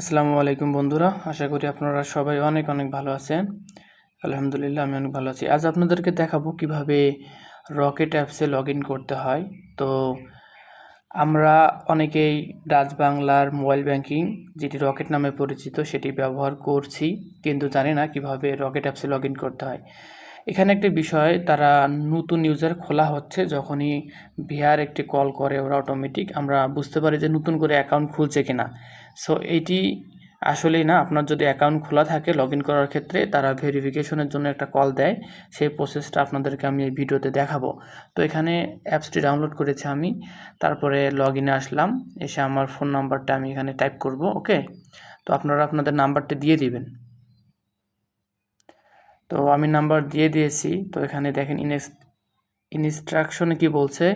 আসসালামু আলাইকুম বন্ধুরা, আশা করি আপনারা সবাই অনেক অনেক ভালো আছেন। আলহামদুলিল্লাহ আমি অনেক ভালো আছি। আজ আপনাদেরকে দেখাবো কীভাবে রকেট অ্যাপসে লগ করতে হয়। তো আমরা অনেকেই ডাচ বাংলার মোবাইল ব্যাংকিং, যেটি রকেট নামে পরিচিত, সেটি ব্যবহার করছি, কিন্তু জানি না কীভাবে রকেট অ্যাপসে লগ করতে হয়। এখানে একটি বিষয়, তারা নতুন ইউজার খোলা হচ্ছে যখনই ভিআর একটি কল করে ওরা অটোমেটিক আমরা বুঝতে পারি যে নতুন করে অ্যাকাউন্ট খুলছে কিনা। সো এইটি আসলেই না, আপনার যদি অ্যাকাউন্ট খোলা থাকে লগ ইন করার ক্ষেত্রে, তারা ভেরিফিকেশনের জন্য একটা কল দেয়। সেই প্রসেসটা আপনাদেরকে আমি এই ভিডিওতে দেখাবো। তো এখানে অ্যাপসটি ডাউনলোড করেছি আমি, তারপরে লগ আসলাম, এসে আমার ফোন নাম্বারটা আমি এখানে টাইপ করব ওকে তো আপনারা আপনাদের নাম্বারটি দিয়ে দিবেন। তো আমি নাম্বার দিয়ে দিয়েছি। তো এখানে দেখেন ইনেস, ইনস্ট্রাকশনে কি বলছে?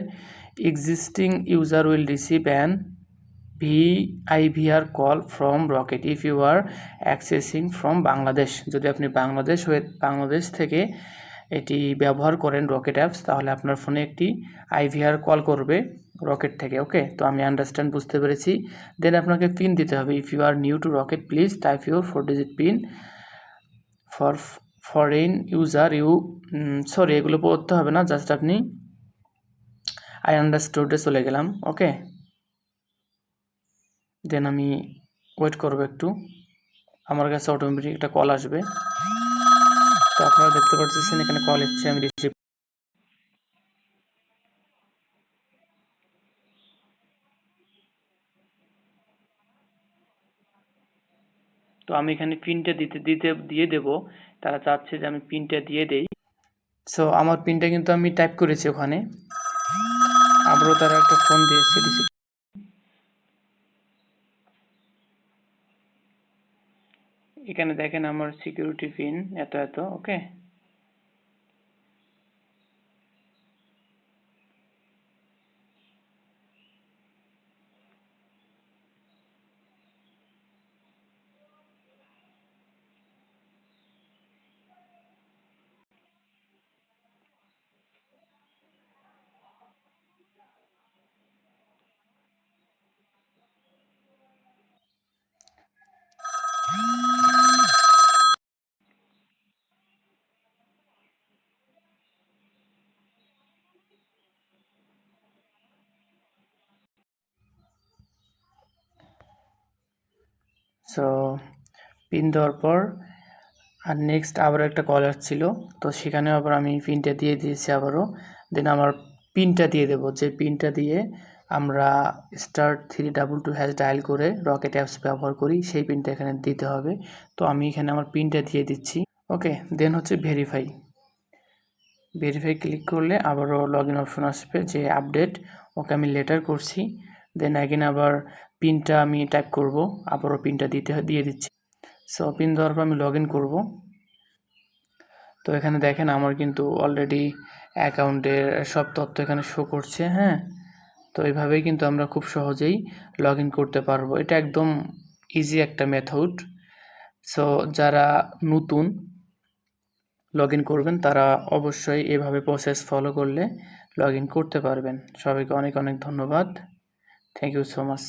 Existing user will receive an VIVR call from Rocket if you are accessing from Bangladesh যদি আপনি বাংলাদেশ হয়ে, বাংলাদেশ থেকে এটি ব্যবহার করেন রকেট অ্যাপস তাহলে আপনার ফোনে একটি আইভিআর কল করবে রকেট থেকে, ওকে? তো আমি আন্ডারস্ট্যান্ড বুঝতে পেরেছি। দেন আপনাকে পিন দিতে হবে। If you are new to Rocket please type your four digit pin for foreign user you sorry এগুলো পড়তে হবে না জাস্ট আপনি আই আন্ডারস্টুডে চলে গেলাম ওকে দেন আমি ওয়েট করব একটু, আমার কাছে অটোমেটিক একটা কল আসবে। তো আপনারা দেখতে পাচ্ছেন এখানে কল এসছে, আমি রিসিভ তো আমি এখানে পিনটা দিতে দিতে, দিয়ে দেব। তারা চাচ্ছে যে আমি পিনটা দিয়ে দেই। সো আমার পিনটা কিন্তু আমি টাইপ করেছি ওখানে। আবারও তারা একটা ফোন দিয়েছে রিসিভ এখানে দেখেন আমার সিকিউরিটি পিন এত এত ওকে সো পিন দেওয়ার পর, আর নেক্সট আবার একটা কল আসছিল। তো সেখানেও আবার আমি পিনটা দিয়ে দিয়েছি আবারও। দেন আমার পিনটা দিয়ে দেবো। যে পিনটা দিয়ে আমরা star three double two hash dial করে রকেট অ্যাপস ব্যবহার করি, সেই পিনটা এখানে দিতে হবে। তো আমি এখানে আমার পিনটা দিয়ে দিচ্ছি। ওকে দেন হচ্ছে ভেরিফাই ভেরিফাই ক্লিক করলে আবারও লগ ইন অপশন আসবে, যে আপডেট ওকে আমি লেটার করছি। দেন অ্যাগেন আবার পিনটা আমি টাইপ করব, আবারও পিনটা দিতে, দিয়ে দিচ্ছি। সো পিন দেওয়ার পর আমি লগ ইন করব। তো এখানে দেখেন আমার কিন্তু অলরেডি অ্যাকাউন্টের সব তথ্য এখানে শো করছে হ্যাঁ? তো এইভাবেই কিন্তু আমরা খুব সহজেই লগ করতে পারব। এটা একদম ইজি একটা মেথড সো যারা নতুন লগ করবেন, তারা অবশ্যই এভাবে প্রসেস ফলো করলে লগ করতে পারবেন। সবাইকে অনেক অনেক ধন্যবাদ। Thank you so much